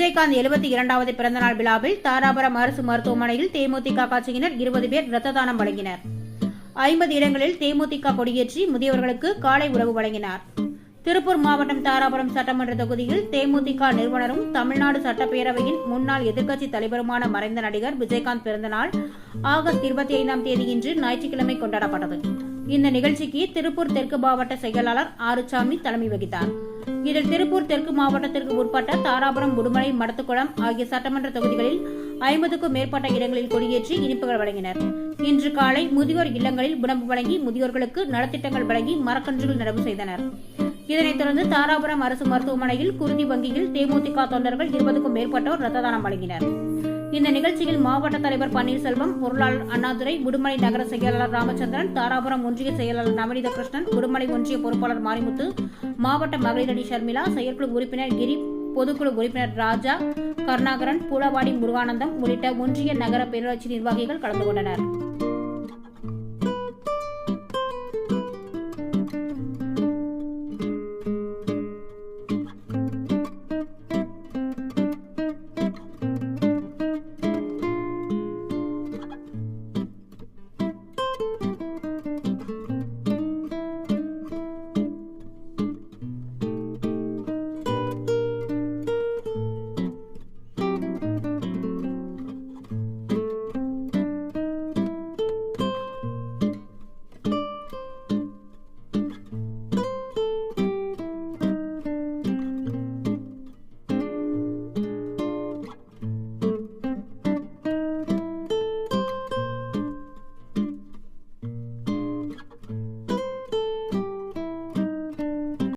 விஜயகாந்த் எழுபத்தி இரண்டாவது பிறந்தநாள் விழாவில் தாராபுரம் அரசு மருத்துவமனையில் தேமுதிக கட்சியினர் இருபது பேர் ரத்த தானம் வழங்கினர். ஐம்பது இடங்களில் தேமுதிக கொடியேற்றி முதியவர்களுக்கு காலை உணவு வழங்கினார். திருப்பூர் மாவட்டம் தாராபுரம் சட்டமன்ற தொகுதியில் தேமுதிக நிறுவனரும் தமிழ்நாடு சட்டப்பேரவையின் முன்னாள் எதிர்க்கட்சி தலைவருமான மறைந்த நடிகர் விஜயகாந்த் பிறந்தநாள் ஆகஸ்ட் இருபத்தி ஐந்தாம் தேதி இன்று ஞாயிற்றுக்கிழமை கொண்டாடப்பட்டது. இந்த நிகழ்ச்சிக்கு திருப்பூர் தெற்கு மாவட்ட செயலாளர் ஆறுசாமி தலைமை வகித்தார். இதில் திருப்பூர் தெற்கு மாவட்டத்திற்கு உட்பட்ட தாராபுரம் உடுமலை மடத்துக்குளம் ஆகிய சட்டமன்ற தொகுதிகளில் ஐம்பதுக்கும் மேற்பட்ட இடங்களில் கொடியேற்றி இனிப்புகள் வழங்கினர். இன்று காலை முதியோர் இல்லங்களில் உணவு வழங்கி முதியோர்களுக்கு நலத்திட்டங்கள் வழங்கி மரக்கன்றுகள் நடவு செய்தனர். இதனைத் தொடர்ந்து தாராபுரம் அரசு மருத்துவமனையில் குருதி வங்கியில் தேமுதிக தொண்டர்கள் இருபதுக்கும் மேற்பட்டோர் ரத்த தானம் வழங்கினர். இந்த நிகழ்ச்சியில் மாவட்ட தலைவர் பன்னீர்செல்வம் பொருளாளர் அண்ணாதுரை உடுமலை நகர செயலாளர் ராமச்சந்திரன் தாராபுரம் ஒன்றிய செயலாளர் நவநீத கிருஷ்ணன் உடுமலை ஒன்றிய பொறுப்பாளர் மாரிமுத்து மாவட்ட மகளிரணி ஷர்மிளா செயற்குழு உறுப்பினர் கிரி பொதுக்குழு உறுப்பினர் ராஜா கருணாகரன் பூலவாடி முருகானந்தம் உள்ளிட்ட ஒன்றிய நகர பேரூராட்சி நிர்வாகிகள் கலந்து கொண்டனர்.